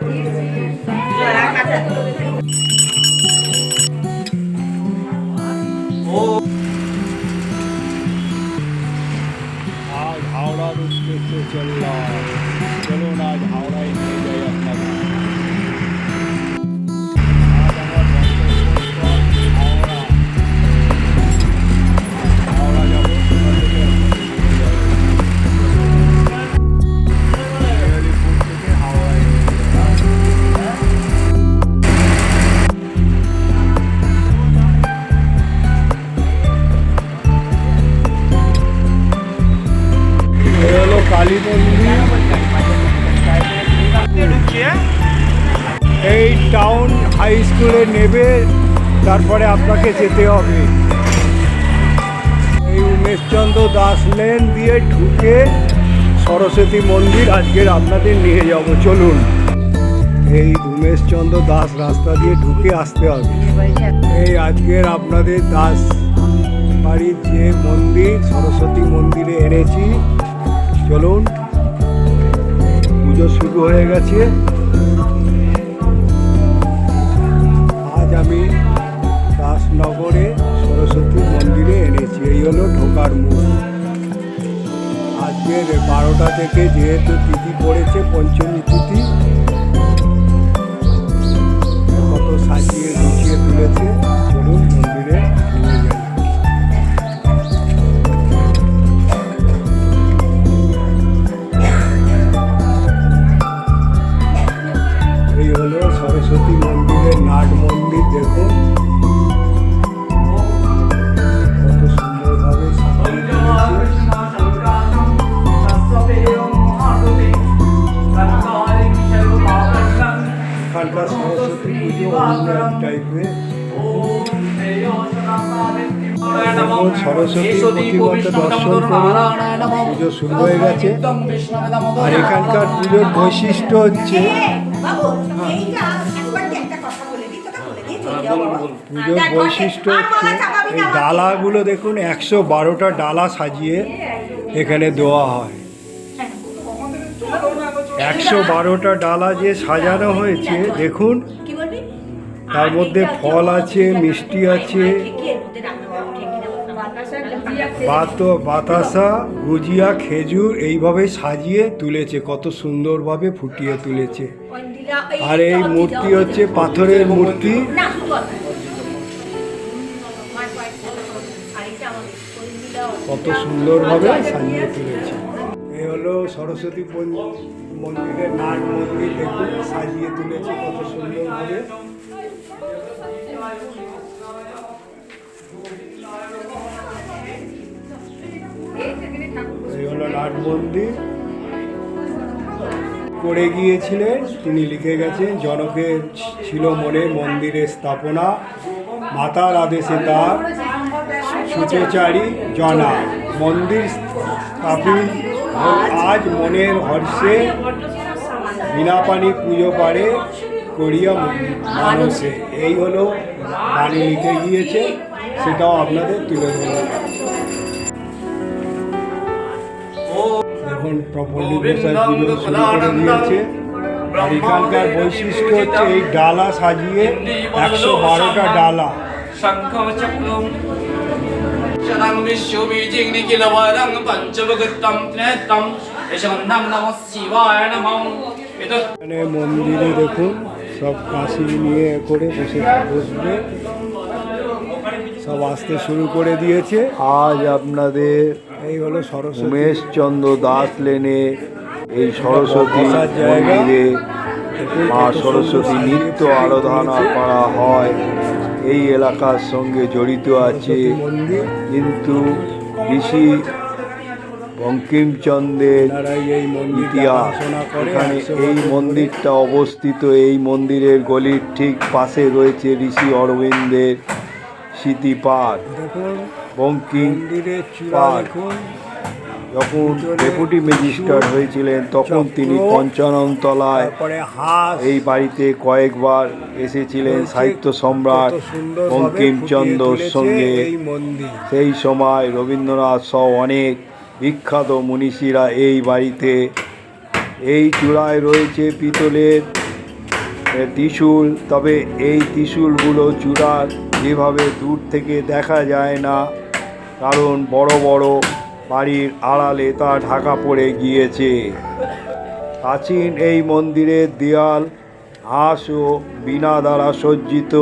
আজ এই town high স্কুলে নেবে, তারপরে আপনাকে যেতে হবে। এই উমেশচন্দ্র দাস লেন দিয়ে ঢুকে সরস্বতী মন্দির, আজকের আপনাদের নিয়ে যাব। চলুন। এই উমেশচন্দ্র দাস রাস্তা দিয়ে ঢুকে আসতে হবে। এই আজকের আপনাদের দাস বাড়ির যে মন্দির, সরস্বতী মন্দিরে এনেছি। চলুন। পুজো শুরু হয়ে গেছে। আজ আমি দাসনগরে সরস্বতী মন্দিরে এনেছি। এই হলো ঢোকার মুখ। আজকের বারোটা থেকে যেহেতু তিথি পড়েছে, পঞ্চমী তিথি, কত সাজিয়ে গুছিয়ে তুলেছে। টাইপের সরস্বতী প্রতিমাকে দর্শন করুন পুজো শুরু হয়ে গেছে। আর এখানকার পুজোর বৈশিষ্ট্য হচ্ছে বাবা। পুজোর বৈশিষ্ট্য হচ্ছে এই ডালাগুলো দেখুন একশো বারোটা ডালা সাজিয়ে এখানে দেওয়া হয়। একশো বারোটা ডালা যে সাজানো হয়েছে দেখুন তার মধ্যে ফল আছে মিষ্টি আছে। বাতাসা গুজিয়া খেজুর। এইভাবে সাজিয়ে তুলেছে কত সুন্দরভাবে ফুটিয়ে তুলেছে। আর এই মূর্তি হচ্ছে পাথরের মূর্তি। কত সুন্দরভাবে সাজিয়ে তুলেছে। এই হলো সরস্বতী মন্দিরের নাট মন্দির দেখুন সাজিয়ে তুলেছে কত সুন্দরভাবে। এই হলো নাট মন্দির। করে গিয়েছিলেন, তিনি লিখে গেছেন জনকের ছিল মনে মন্দিরের স্থাপনা, মাতার আদেশে তার সুচেচারী জনা। মন্দির স্থাপিত আজ মনের হর্ষে বিনা পানি পুজো পারে করিয়া মানুষে। এই হলো বাণী লিখে গিয়েছে সেটাও আপনাদের তুলে ধরলাম দেখুন প্রপল্লী প্রসাদ পুজো শুরু করে দিয়েছে আর এখানকার বৈশিষ্ট্য হচ্ছে এই ডালা সাজিয়ে একশো বারোটা ডালা शङ्खचक्रम् शरं विश्वबीजिं निखिलवरं पञ्चभुगतं त्रेतं यशवन्नं नमः शिवाय नमः एतत् এখানে মন্দিরে দেখুন সব কাশি নিয়ে করে বসে বসবে। সব আসতে শুরু করে দিয়েছে। আজ আপনাদের এই হলো সরস্বতী। উমেশচন্দ্র দাস লেনে এই সরস্বতী মন্দিরে মা সরস্বতী নিত্য আরাধনা করা হয়। এই এলাকার সঙ্গে জড়িত আছে কিন্তু ঋষি বঙ্কিমচন্দ্রের এই ইতিহাস। এখানে এই মন্দিরটা অবস্থিত। এই মন্দিরের গলির ঠিক পাশে রয়েছে ঋষি অরবিন্দের স্মৃতিপাঠ দেখুন বঙ্কিম পার্ক। যখন ডেপুটি ম্যাজিস্ট্রেট হয়েছিলেন তখন তিনি পঞ্চানন তলায় এই বাড়িতে কয়েকবার এসেছিলেন সাহিত্য সম্রাট বঙ্কিমচন্দ্রর সঙ্গে। সেই সময় রবীন্দ্রনাথ সহ অনেক বিখ্যাত মনীষীরা এই বাড়িতে। এই চূড়ায় রয়েছে পিতলের ত্রিশূল। তবে এই ত্রিশূলগুলো চূড়ার যেভাবে দূর থেকে দেখা যায় না, কারণ বড় বড় বাড়ির আড়ালে তা ঢাকা পড়ে গিয়েছে। প্রাচীন এই মন্দিরের দেয়াল হাঁস ও বীণা দ্বারা সজ্জিত।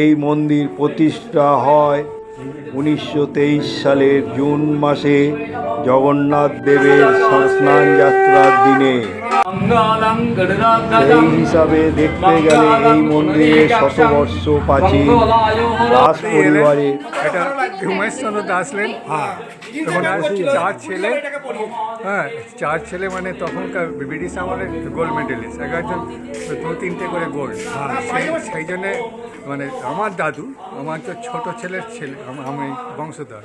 এই মন্দির প্রতিষ্ঠা হয় উনিশশো তেইশ সালের জুন মাসে জগন্নাথ দেবের স্নান যাত্রার দিনে সেই হিসাবে দেখতে গেলে এই মন্দিরের শতবর্ষ প্রাচীন দাস পরিবারের এটা উমেশচন্দ্র দাস লেন। হ্যাঁ তখন চার ছেলে। হ্যাঁ চার ছেলে মানে তখনকার ব্রিটিশ আমলের গোল্ড মেডেলিস্ট। এক একজন দু তিনটে করে গোল্ড। সেই সেই জন্যে মানে আমার দাদু আমার তো ছোট ছেলের ছেলে আমি বংশধর।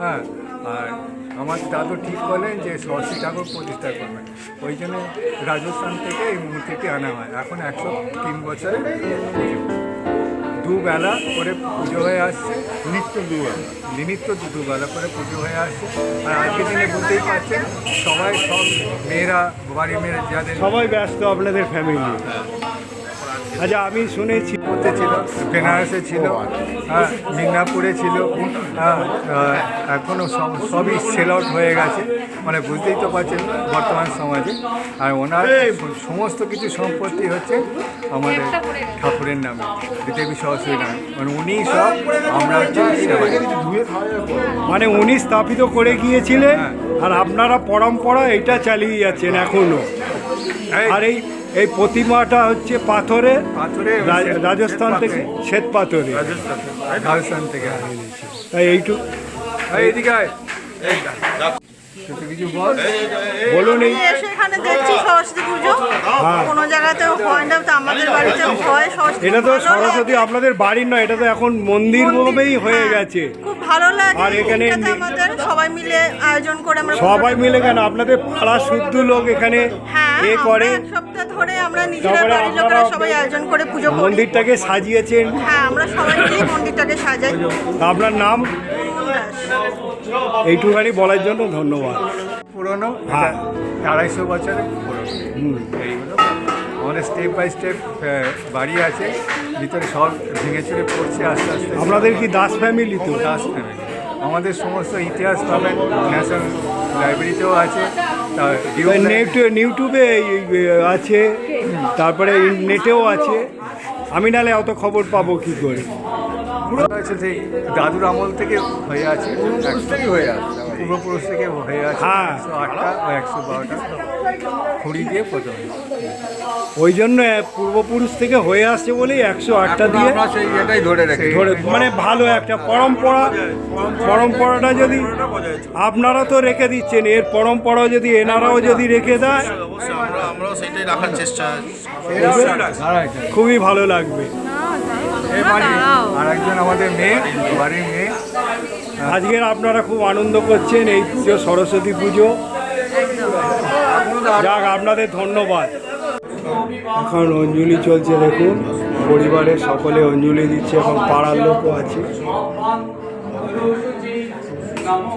হ্যাঁ আর আমার দাদু ঠিক করলেন যে সরস্বতী ঠাকুর প্রতিষ্ঠা করবেন। ওই জন্য রাজস্থান থেকে এই মূর্তিটি আনা হয়। এখন একশো তিন বছরে দুবেলা করে পুজো হয়ে আসছে। নিত্য দুবেলা। নিমিত্ত দুবেলা করে পুজো হয়ে আসছে। আর আজকে দিনে বুঝতেই পারছেন সবাই সব মেয়েরা বাড়ি মেয়েরা যাদের সবাই ব্যস্ত আপনাদের ফ্যামিলি আচ্ছা আমি শুনেছি মধ্যে ছিল বেনারসে ছিল হ্যাঁ মিদনাপুরে ছিল হ্যাঁ এখনও সব সবই সেল আউট হয়ে গেছে। মানে বুঝতেই তো পারছেন বর্তমান সমাজে। আর ওনার সমস্ত কিছু সম্পত্তি হচ্ছে আমাদের ঠাকুরের নামে দেবী সরস্বতীর নামে। মানে উনি সব আমরা মানে উনি স্থাপিত করে গিয়েছিলেন আর আপনারা পরম্পরা এটা চালিয়ে যাচ্ছেন এখনও আর এই এই প্রতিমাটা হচ্ছে পাথরে পাথরে রাজস্থান থেকে শ্বেত পাথরে। রাজস্থান থেকে। তাই এইটুকু। এই, এদিকে আয়। তুই কিছু বলুন এখানে দেখছি সরস্বতী পুজো। কোনো জায়গাতেও হয় না তো আমাদের বাড়িতে হয় সরস্বতী এটা তো সরস্বতী আপনাদের বাড়ির নয় এটা তো এখন মন্দির ভাবেই হয়ে হ্যাঁ, গেছে। খুব ভালো লাগে। আর এখানে আমাদের সবাই মিলে আয়োজন করে আমরা সবাই মিলে কেন? আপনাদের পাড়া শুদ্ধ লোক এখানে হ্যাঁ এ করে। এক সপ্তাহ ধরে আমরা নিজেরা বাড়ির লোকেরা সবাই আয়োজন করে পুজো করি। মন্দিরটাকে সাজিয়েছেন। হ্যাঁ আমরা সবাই মিলে মন্দিরটাকে সাজাই। আপনার নাম। এইটুখানি বলার জন্য ধন্যবাদ। পুরনো? হ্যাঁ। আড়াইশো বছরের পুরনো। এইগুলো আমাদের স্টেপ বাই স্টেপ বাড়ি আছে ভিতরে সব ভেঙে চুরে পড়ছে আস্তে আস্তে। আপনাদের কি দাস ফ্যামিলি তো? দাস ফ্যামিলি আমাদের সমস্ত ইতিহাস পাবেন ন্যাশনাল লাইব্রেরিতেও আছে ইউটিউবে আছে তারপরে নেটেও আছে। আমি নালে অত খবর পাবো কি করে? সেই দাদুর আমল থেকে হয়ে আছে থেকে হয়ে আছে পূর্বপুরুষ থেকে হয়ে আছে। একশো আটটা ও একশো বারোটা খুঁড়ি দিয়ে ওই জন্য পূর্বপুরুষ থেকে হয়ে আসছে বলেই একশো আটটা দিয়ে এটাই ধরে রেখে ধরে মানে ভালো একটা পরম্পরা। পরম্পরাটা যদি আপনারা তো রেখে দিচ্ছেন এর পরম্পরা যদি এনারাও যদি রেখে দেয় আমরাও সেটাই রাখার চেষ্টা খুবই ভালো লাগবে। আর একজন আমাদের মেয়ে বাড়ির মেয়ে আজকের আপনারা খুব আনন্দ করছেন এই পুজো সরস্বতী পুজো যাক আপনাদের ধন্যবাদ এখন অঞ্জলি চলছে দেখুন পরিবারের সকলে অঞ্জলি দিচ্ছে এবং পাড়ার লোকও আছে নমো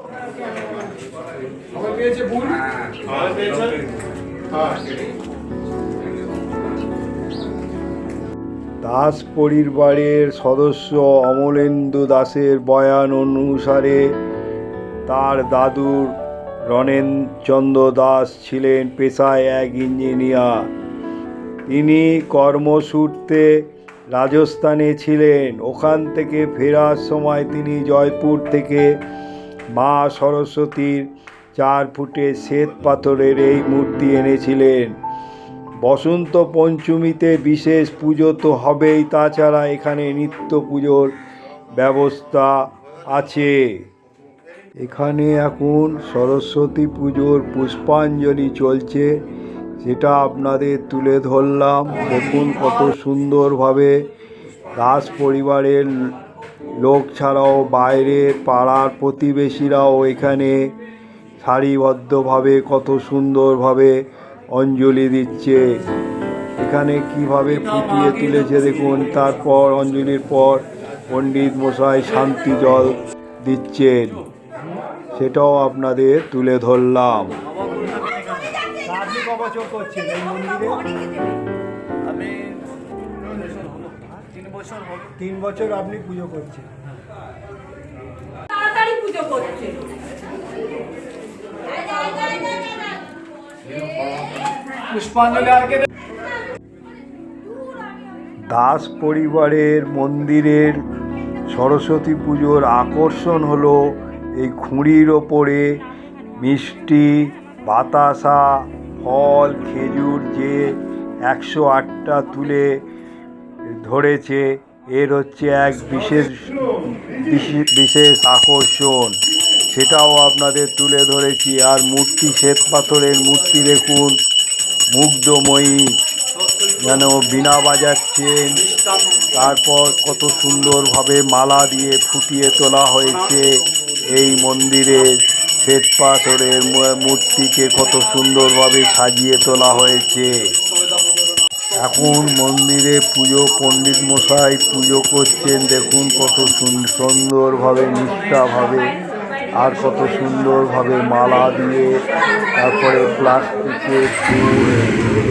দেবৈ নমো নমঃ দাস পরিবারের সদস্য অমলেন্দু দাসের বয়ান অনুসারে তার দাদুর রণেনচন্দ্র দাস ছিলেন পেশায় এক ইঞ্জিনিয়ার। তিনি কর্মসূত্রে রাজস্থানে ছিলেন। ওখান থেকে ফেরার সময় তিনি জয়পুর থেকে মা সরস্বতীর চার ফুটে শ্বেত পাথরের এই মূর্তি এনেছিলেন। বসন্ত পঞ্চমীতে বিশেষ পুজো তো হবেই, তাছাড়া এখানে নিত্য পুজোর ব্যবস্থা আছে। এখানে এখন সরস্বতী পুজোর পুষ্পাঞ্জলি চলছে সেটা আপনাদের তুলে ধরলাম। দেখুন কত সুন্দরভাবে দাস পরিবারের লোক ছাড়াও বাইরের পাড়ার প্রতিবেশীরাও এখানে সারিবদ্ধভাবে কত সুন্দরভাবে অঞ্জলি দিচ্ছে। এখানে কীভাবে ফুটিয়ে তুলেছে দেখুন তারপর অঞ্জলির পর পণ্ডিত মশাই শান্তি জল দিচ্ছেন। সেটাও আপনাদের তুলে ধরলাম। করছেন তিন বছর হলো। তিন বছর আপনি পুজো করছেন। তাড়াতাড়ি পুজো করছে পুষ্পাঞ্জলি আর কে দাস পরিবারের মন্দিরের সরস্বতী পুজোর আকর্ষণ হলো এই খুঁড়ির ওপরে মিষ্টি, বাতাসা, ফল, খেজুর যে একশো আটটা তুলে ধরেছে, এর হচ্ছে এক বিশেষ বিশে- বিশেষ আকর্ষণ। সেটাও আপনাদের তুলে ধরেছি। আর মূর্তি, শ্বেত পাথরের মূর্তি দেখুন। মুগ্ধময়ী, যেন বিনা বাজাচ্ছেন। তারপর কত সুন্দরভাবে মালা দিয়ে ফুটিয়ে তোলা হয়েছে এই মন্দিরের শ্বেত পাথরের মূর্তিকে কত সুন্দরভাবে সাজিয়ে তোলা হয়েছে। এখন মন্দিরে পুজো, পণ্ডিত মশাই পুজো করছেন। দেখুন কত সুন- সুন্দরভাবে, নিষ্ঠাভাবে। আর কত সুন্দরভাবে মালা দিয়ে তারপরে প্লাস্টিকের ফুল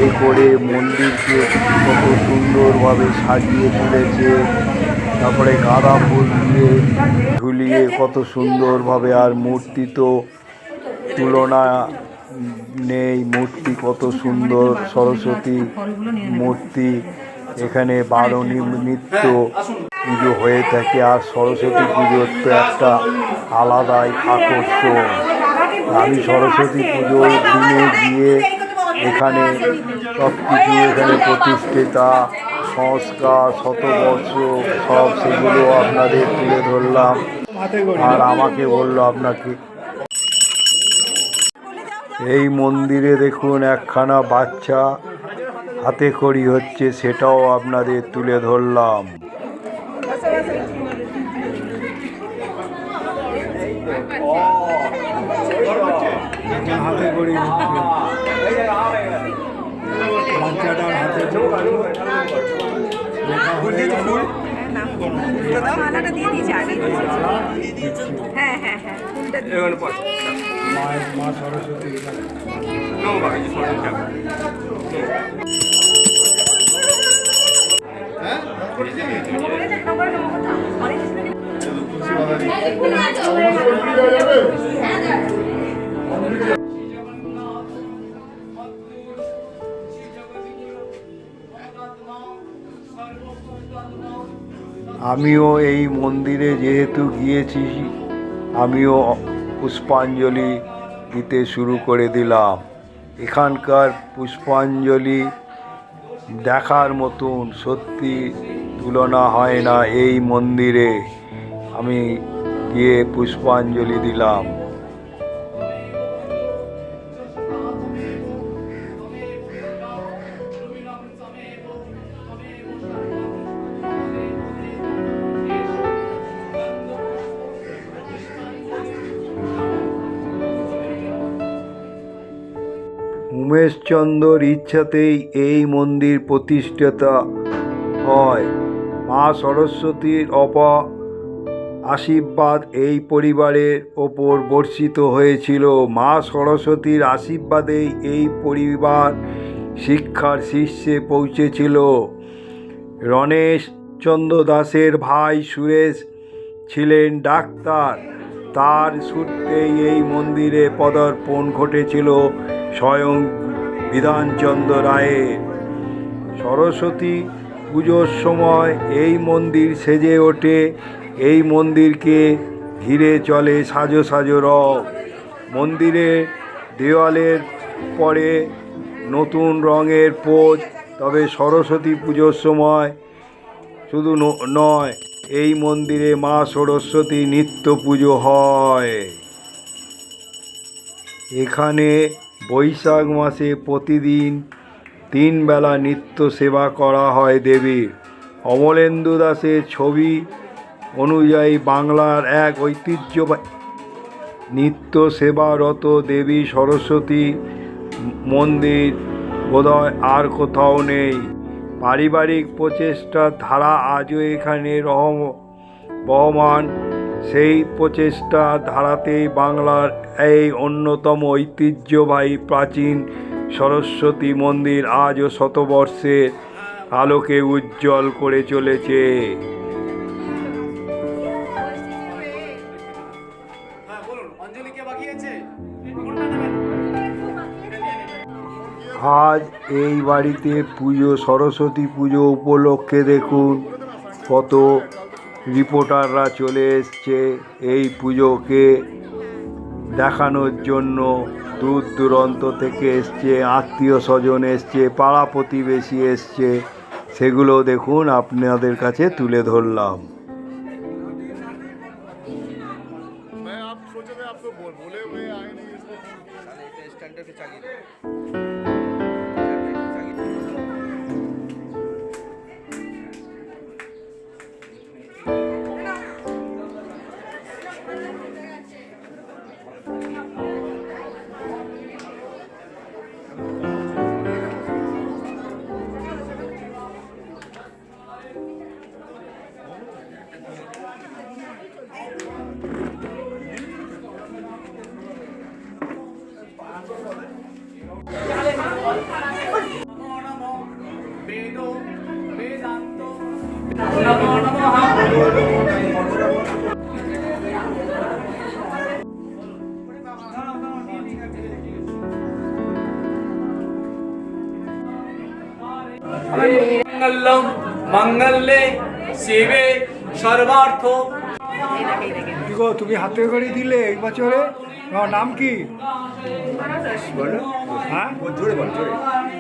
এ করে মন্দিরকে কত সুন্দরভাবে সাজিয়ে তুলেছে। তারপরে গাঁদা ফুল দিয়ে ঝুলিয়ে কত সুন্দরভাবে আর মূর্তি তো তুলনা নেই। মূর্তি কত সুন্দর, সরস্বতী মূর্তি এখানে বারণী নৃত্য পুজো হয়ে থাকে আর সরস্বতী পুজোর তো একটা আলাদাই আকর্ষণ। আমি সরস্বতী পুজোর দিনে গিয়ে এখানে সব কিছু এখানে প্রতিষ্ঠিতা সংস্কার শতবর্ষ সব সেগুলো আপনাদের তুলে ধরলাম। আর আমাকে বলল আপনাকে এই মন্দিরে দেখুন একখানা বাচ্চা হাতে খড়ি হচ্ছে সেটাও আপনাদের তুলে ধরলাম। হাতে করি বাচ্চাটার হাতে মালাটা দিয়ে দিয়েছে। আগে হ্যাঁ হ্যাঁ হ্যাঁ ফুলটা মায়ের মা সরস্বতী আমিও এই মন্দিরে যেহেতু গিয়েছি আমিও পুষ্পাঞ্জলি দিতে শুরু করে দিলাম। এখানকার পুষ্পাঞ্জলি দেখার মতন সত্যি তুলনা হয় না এই মন্দিরে। আমি গিয়ে পুষ্পাঞ্জলি দিলাম। উমেশচন্দ্রর ইচ্ছাতেই এই মন্দির প্রতিষ্ঠাতা হয়। মা সরস্বতীর অপ আশীর্বাদ এই পরিবারের ওপর বর্ষিত হয়েছিল। মা সরস্বতীর আশীর্বাদেই এই পরিবার শিক্ষার শীর্ষে পৌঁছেছিল। রণেশ চন্দ্র দাসের ভাই সুরেশ ছিলেন ডাক্তার। তার সূত্রেই এই মন্দিরে পদার্পণ ঘটেছিল। স্বয়ং বিধানচন্দ্র রায়ের সরস্বতী পুজোর সময় এই মন্দির সেজে ওঠে। এই মন্দিরকে ঘিরে চলে সাজো সাজো রব। মন্দিরের দেওয়ালের পরে নতুন রঙের পোজ। তবে সরস্বতী পুজোর সময় শুধু নয়, এই মন্দিরে মা সরস্বতী নিত্য পুজো হয়। এখানে বৈশাখ মাসে প্রতিদিন তিন বেলা নিত্য সেবা করা হয় দেবীর। অমলেন্দু দাসের ছবি অনুযায়ী বাংলার এক ঐতিহ্যবাহী নিত্য সেবারত দেবী সরস্বতী মন্দির বোধহয় আর কোথাও নেই। পারিবারিক প্রচেষ্টার ধারা আজও এখানে রহম, বহমান। সেই প্রচেষ্টা ধারাতেই বাংলার এই অন্যতম ঐতিহ্যবাহী প্রাচীন সরস্বতী মন্দির আজও শতবর্ষের আলোকে উজ্জ্বল করে চলেছে। আজ এই বাড়িতে পুজো, সরস্বতী পুজো উপলক্ষে দেখুন, কত রিপোর্টাররা চলে এসছে এই পুজোকে দেখানোর জন্য। দূর দূরান্ত থেকে এসছে, আত্মীয় স্বজন এসছে, পাড়া প্রতিবেশী এসছে। সেগুলো দেখুন, আপনাদের কাছে তুলে ধরলাম। মঙ্গলম মঙ্গলে শিবে সর্বার্থ। গো তুমি হাতে করে দিলে এই বছরে নাম কি? হ্যাঁ?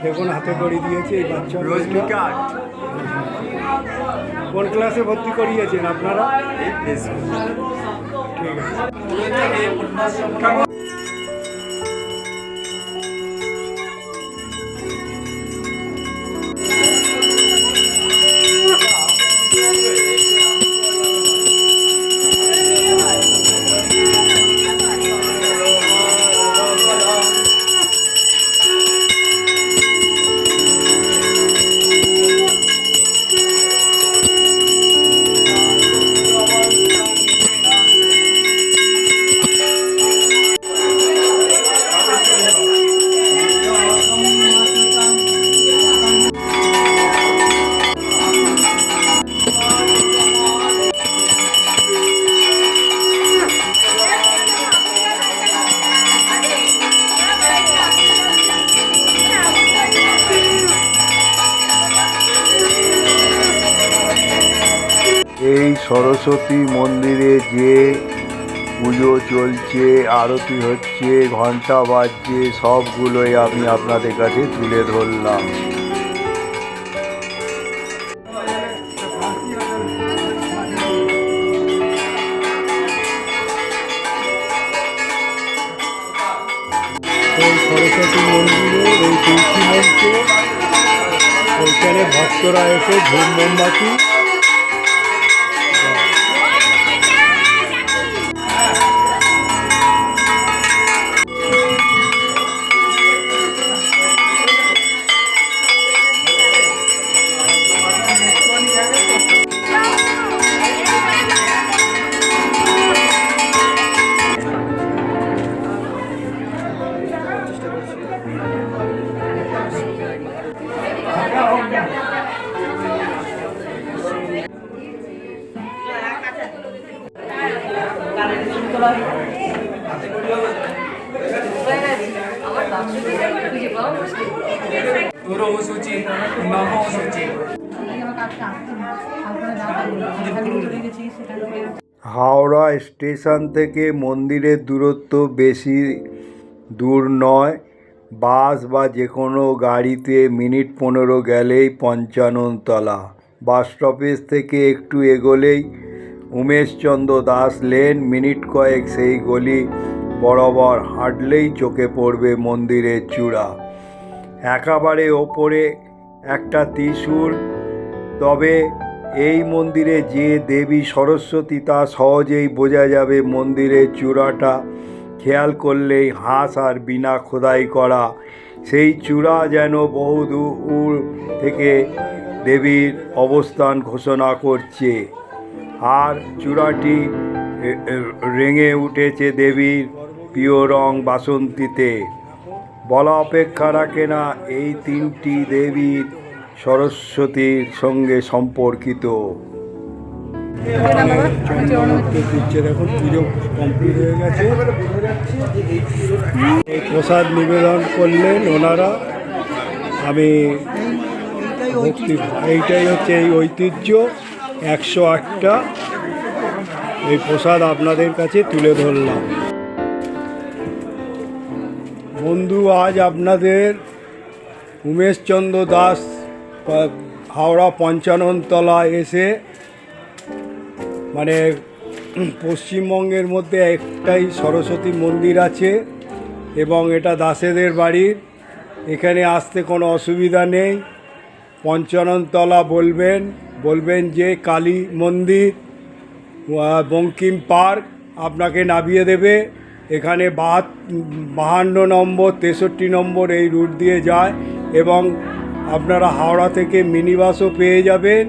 দেখুন হাতে করে দিয়েছে এই বাচ্চা রজনীকা। কোন ক্লাসে ভর্তি করিয়েছেন আপনারা? ঠিক আছে। সরস্বতী মন্দিরে যে পুজো চলছে, আরতি হচ্ছে ঘণ্টা বাজছে, সবগুলোই আমি আপনাদের কাছে তুলে ধরলাম। সরস্বতী মন্দিরে ভক্তরা এসে মোমবাতি স্টেশন থেকে মন্দিরের দূরত্ব বেশি দূর নয়। বাস বা যে কোনো গাড়িতে মিনিট পনেরো গেলেই পঞ্চাননতলা। বাস স্টপেজ থেকে একটু এগোলেই উমেশচন্দ্র দাস লেন মিনিট কয়েক সেই গলি বরাবর হাঁটলেই চোখে পড়বে মন্দিরের চূড়া। একেবারে ওপরে একটা ত্রিশূল, তবে এই মন্দিরে যে দেবী সরস্বতী তা সহজেই বোঝা যাবে মন্দিরের চূড়াটা। খেয়াল করলেই হাঁস আর বিনা খোদাই করা। সেই চূড়া যেন বহু দূর থেকে দেবীর অবস্থান ঘোষণা করছে। আর চূড়াটি রেঙে উঠেছে দেবীর প্রিয় রং বাসন্তীতে। বলা অপেক্ষা রাখে না, এই তিনটি দেবীর সরস্বতীর সঙ্গে সম্পর্কিত। দেখুন পুজো কমপ্লিট হয়ে গেছে এই প্রসাদ নিবেদন করলেন ওনারা। আমি এইটাই হচ্ছে এই ঐতিহ্য, একশো আটটা। এই প্রসাদ আপনাদের কাছে তুলে ধরলাম। বন্ধু, আজ আপনাদের উমেশচন্দ্র দাস হাওড়া পঞ্চাননতলা এসে মানে পশ্চিমবঙ্গের মধ্যে একটাই সরস্বতী মন্দির আছে এবং এটা দাসেদের বাড়ির এখানে আসতে কোনো অসুবিধা নেই। পঞ্চাননতলা বলবেন বলবেন যে কালী মন্দির বঙ্কিম পার্ক আপনাকে নামিয়ে দেবে। এখানে বাহান্ন নম্বর, তেষট্টি নম্বর এই রুট দিয়ে যায় এবং আপনারা হাওড়া থেকে মিনি বাসও পেয়ে যাবেন।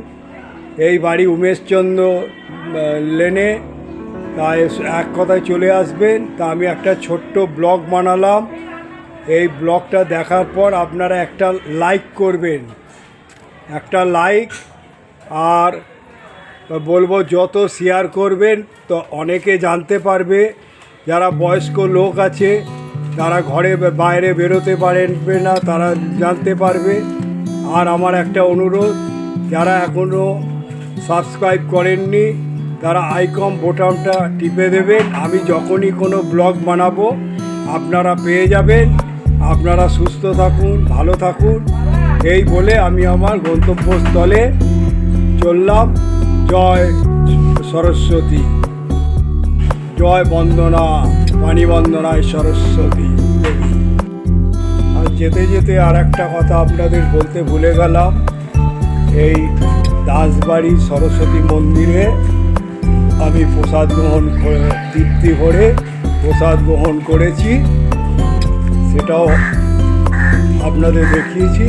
এই বাড়ি উমেশচন্দ্র লেনে। তাই এক কথায় চলে আসবেন। তা আমি একটা ছোট্ট ব্লগ বানালাম। এই ব্লগটা দেখার পর আপনারা একটা লাইক করবেন। একটা লাইক আর বলব যত শেয়ার করবেন, তো অনেকে জানতে পারবে। যারা বয়স্ক লোক আছে, তারা ঘরে বাইরে বেরোতে পারবে না, তারা জানতে পারবে। আর আমার একটা অনুরোধ, যারা এখনও সাবস্ক্রাইব করেননি, তারা আইকম বোতামটা টিপে দেবেন। আমি যখনই কোনো ব্লগ বানাবো, আপনারা পেয়ে যাবেন। আপনারা সুস্থ থাকুন, ভালো থাকুন। এই বলে আমি আমার গন্তব্যস্থলে চললাম। জয় সরস্বতী। জয় বন্দনা পানি বন্দনায় সরস্বতী। যেতে যেতে আর একটা কথা আপনাদের বলতে ভুলে গেলাম। এই দাসবাড়ি সরস্বতী মন্দিরে আমি প্রসাদ গ্রহণ করে, তৃপ্তি ভরে প্রসাদ গ্রহণ করেছি। সেটাও আপনাদের দেখিয়েছি।